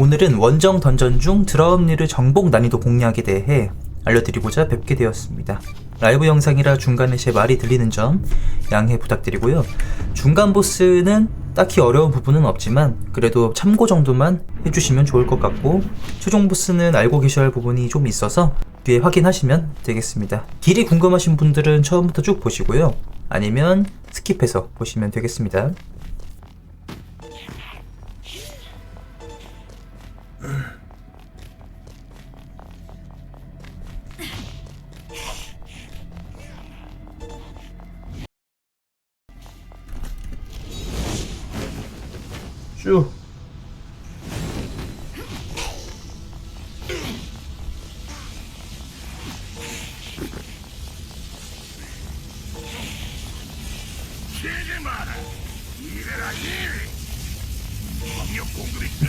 오늘은 원정 던전 중 드라움리르 정복 난이도 공략에 대해 알려드리고자 뵙게 되었습니다. 라이브 영상이라 중간에 제 말이 들리는 점 양해 부탁드리고요. 중간 보스는 딱히 어려운 부분은 없지만 그래도 참고 정도만 해주시면 좋을 것 같고 최종 보스는 알고 계셔야 할 부분이 좀 있어서 뒤에 확인하시면 되겠습니다. 길이 궁금하신 분들은 처음부터 쭉 보시고요. 아니면 스킵해서 보시면 되겠습니다.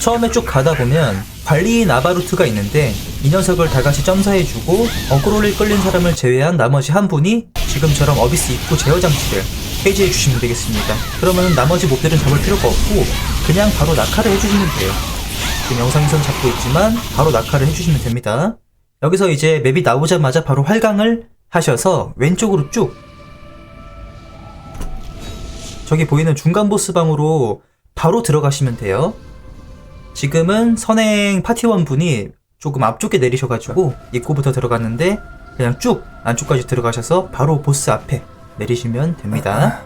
처음에 쭉 가다 보면 관리인 아바루트가 있는데 이 녀석을 다 같이 점사해주고 어그로를 끌린 사람을 제외한 나머지 한 분이 지금처럼 어비스 입구 제어 장치를 해제해 주시면 되겠습니다. 그러면 나머지 몹들은 잡을 필요가 없고 그냥 바로 낙하를 해주시면 돼요. 지금 영상에선 잡고 있지만 바로 낙하를 해주시면 됩니다. 여기서 이제 맵이 나오자마자 바로 활강을 하셔서 왼쪽으로 쭉 저기 보이는 중간 보스 방으로 바로 들어가시면 돼요. 지금은 선행 파티원 분이 조금 앞쪽에 내리셔가지고 입구부터 들어갔는데 그냥 쭉 안쪽까지 들어가셔서 바로 보스 앞에 내리시면 됩니다.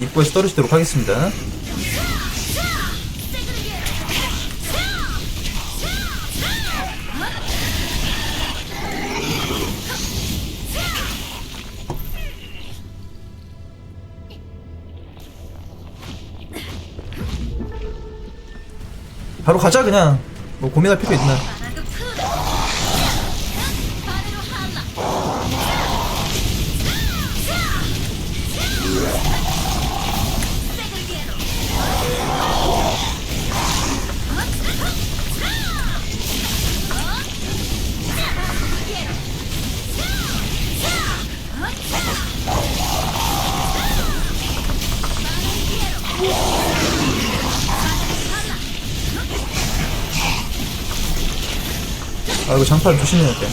입구에서 떨어지도록 하겠습니다. 바로 가자 그냥. 뭐 고민할 필요 있나 이거 장판 조심해야 돼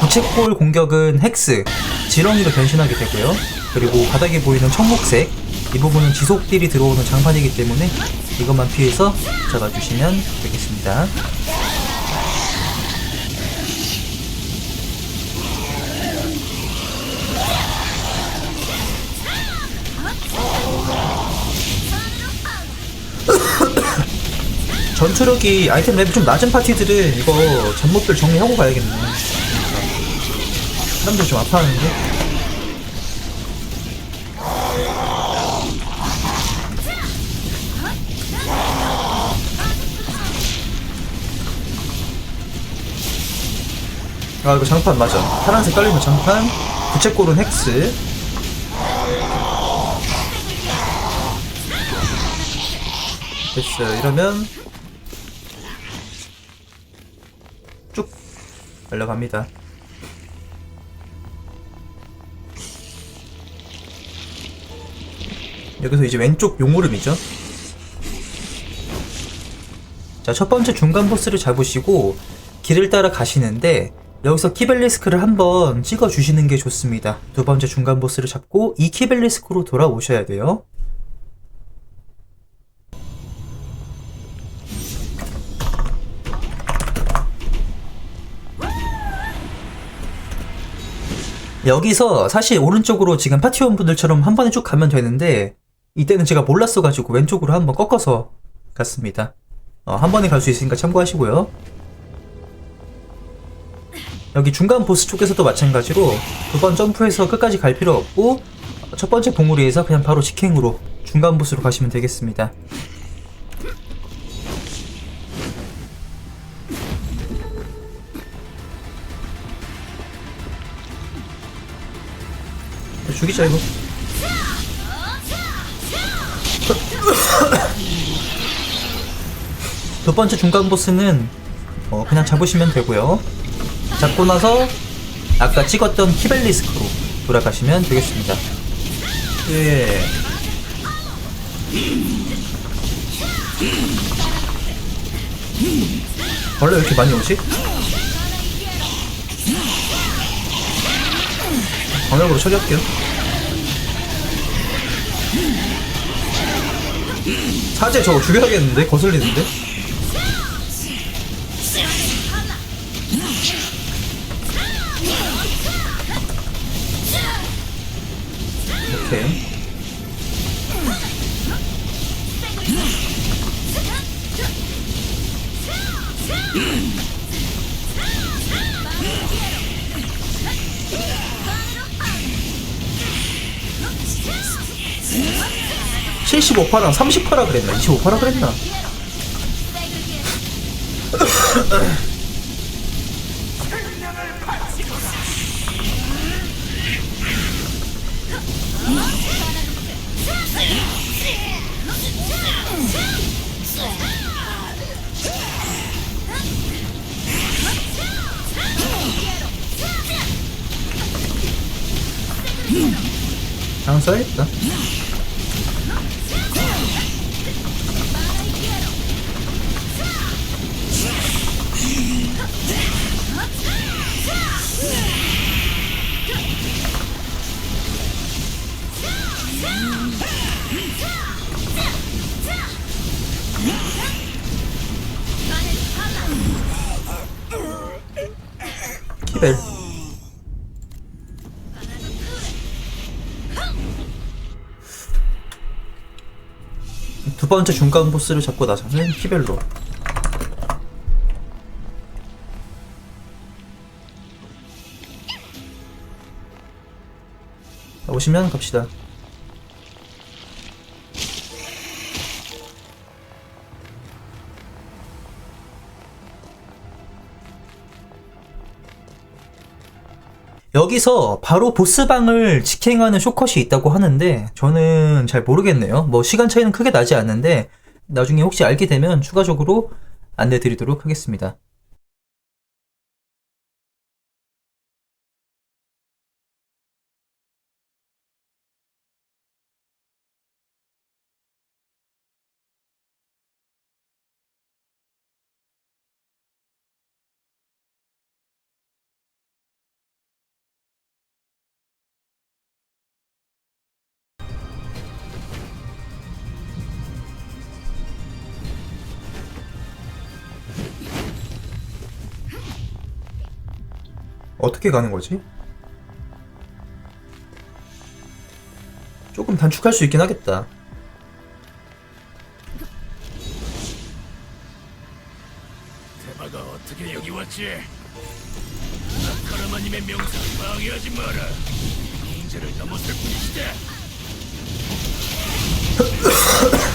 부채꼴 공격은 헥스, 지렁이로 변신하게 되고요. 그리고 바닥에 보이는 청록색, 이 부분은 지속 딜이 들어오는 장판이기 때문에 이것만 피해서 잡아주시면 되겠습니다. 전투력이 아이템 랩이 좀 낮은 파티들은 이거 잡목들 정리하고 가야겠네. 사람들 좀 아파하는데. 아 이거 장판 맞아. 파란색 깔리면 장판. 부채꼴은 헥스. 됐어요. 이러면 달려갑니다. 여기서 이제 왼쪽 용오름이죠. 자, 첫 번째 중간 보스를 잡으시고 길을 따라 가시는데 여기서 키벨리스크를 한번 찍어 주시는 게 좋습니다. 두 번째 중간 보스를 잡고 이 키벨리스크로 돌아오셔야 돼요. 여기서 사실 오른쪽으로 지금 파티원 분들처럼 한 번에 쭉 가면 되는데 이때는 제가 몰랐어가지고 왼쪽으로 한번 꺾어서 갔습니다. 어, 한 번에 갈 수 있으니까 참고하시고요. 여기 중간 보스 쪽에서도 마찬가지로 두 번 점프해서 끝까지 갈 필요 없고 첫 번째 봉우리에서 그냥 바로 직행으로 중간 보스로 가시면 되겠습니다. 죽이자 이거 두 번째 중간 보스는 어, 그냥 잡으시면 되고요. 잡고 나서 아까 찍었던 키벨리스크로 돌아가시면 되겠습니다. 예. 원래 왜 이렇게 많이 오지? 방역으로 처리할게요. 사제 저거 죽여야겠는데? 거슬리는데? 오케이. (75%랑) (30%라) 그랬나? (25%라) 그랬나? 장 써야겠다 키벨 두 번째 중간 보스를 잡고 나서는 키벨로. 오시면 갑시다 여기서 바로 보스방을 직행하는 쇼컷이 있다고 하는데 저는 잘 모르겠네요. 뭐 시간 차이는 크게 나지 않는데 나중에 혹시 알게 되면 추가적으로 안내 드리도록 하겠습니다. 어떻게 가는 거지? 조금 단축할 수 있긴 하겠다. 대마가 어떻게 여기 왔지? 카라마님의 명상 방해하지 마라. 인재를 넘었을 뿐이시다.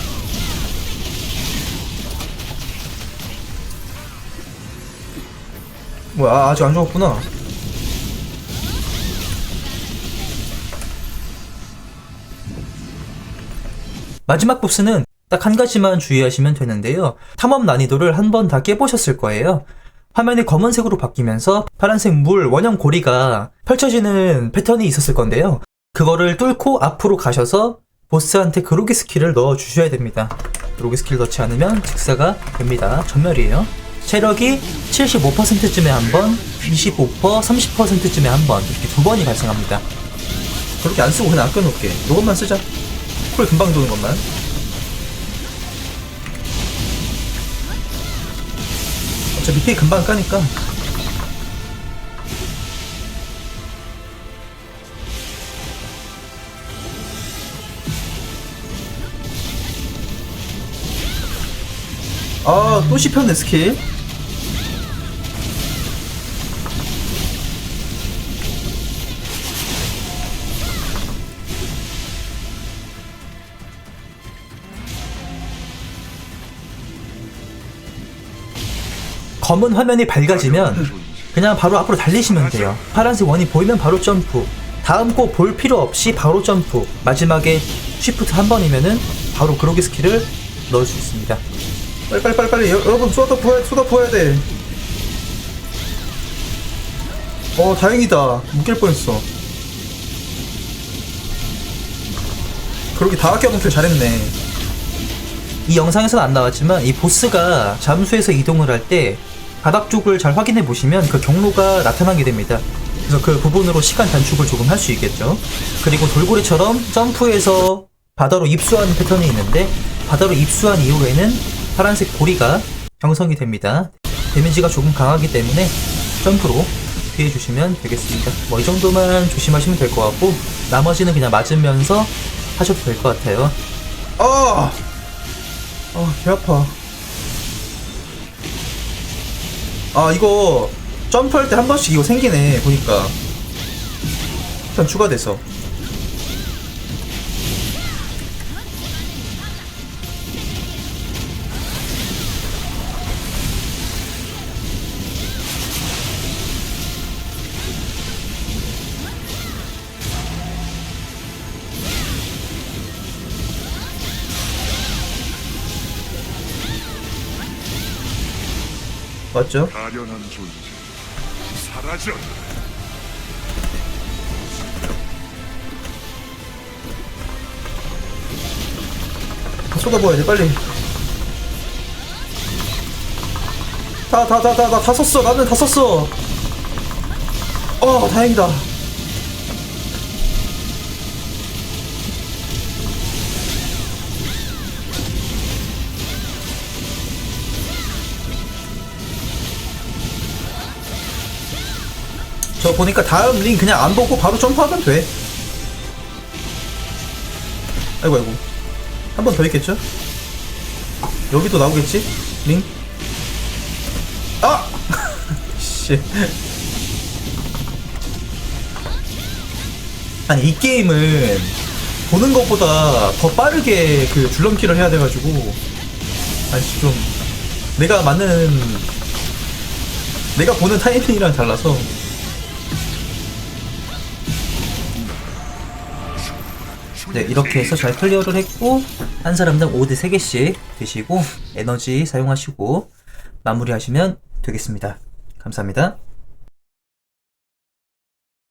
뭐야 아직 안 죽었구나. 마지막 보스는 딱 한 가지만 주의하시면 되는데요. 탐험 난이도를 한 번 다 깨보셨을 거예요. 화면이 검은색으로 바뀌면서 파란색 물 원형 고리가 펼쳐지는 패턴이 있었을 건데요. 그거를 뚫고 앞으로 가셔서 보스한테 그로기 스킬을 넣어 주셔야 됩니다. 그로기 스킬 넣지 않으면 직사가 됩니다. 전멸이에요. 체력이 75%쯤에 한 번, 25%, 30%쯤에 한 번, 이렇게 두 번이 발생합니다. 그렇게 안 쓰고 그냥 아껴놓을게. 이것만 쓰자. 쿨 금방 도는 것만. 어차피 피 금방 까니까. 아, 또 씹혔네, 스킬. 검은 화면이 밝아지면 그냥 바로 앞으로 달리시면 돼요. 파란색 원이 보이면 바로 점프. 다음 거볼 필요 없이 바로 점프. 마지막에 쉬프트 한 번이면은 바로 그로기 스킬을 넣을 수 있습니다. 빨리 빨리 빨리 빨리 여, 여러분 쏟아 부어야 쏟아 부어야 돼. 어 다행이다 묶일 뻔했어. 그러게 다 아껴놓길 잘했네. 이 영상에서는 안 나왔지만 이 보스가 잠수해서 이동을 할 때 바닥 쪽을 잘 확인해 보시면 그 경로가 나타나게 됩니다. 그래서 그 부분으로 시간 단축을 조금 할 수 있겠죠. 그리고 돌고래처럼 점프해서 바다로 입수하는 패턴이 있는데 바다로 입수한 이후에는 파란색 고리가 형성이 됩니다. 데미지가 조금 강하기 때문에 점프로 피해 주시면 되겠습니다. 뭐 이 정도만 조심하시면 될 것 같고 나머지는 그냥 맞으면서 하셔도 될 것 같아요. 아, 아, 개 아파. 아, 이거 점프할 때 한 번씩 이거 생기네 보니까. 일단 추가돼서. 맞죠? 가련한 존재 사라져 다 쏟아부어야 돼 빨리. 다 다 다 다 다 다 썼어 나는 다 썼어. 어 다행이다. 저 보니까 다음 링 그냥 안 보고 바로 점프하면 돼. 아이고 아이고. 한 번 더 있겠죠? 여기도 나오겠지? 링? 아! 씨. 아니, 이 게임은 보는 것보다 더 빠르게 그 줄넘기를 해야 돼가지고. 아니, 좀. 내가 맞는. 내가 보는 타이밍이랑 달라서. 네, 이렇게 해서 잘 클리어를 했고 한 사람당 5대 3개씩 드시고 에너지 사용하시고 마무리하시면 되겠습니다. 감사합니다.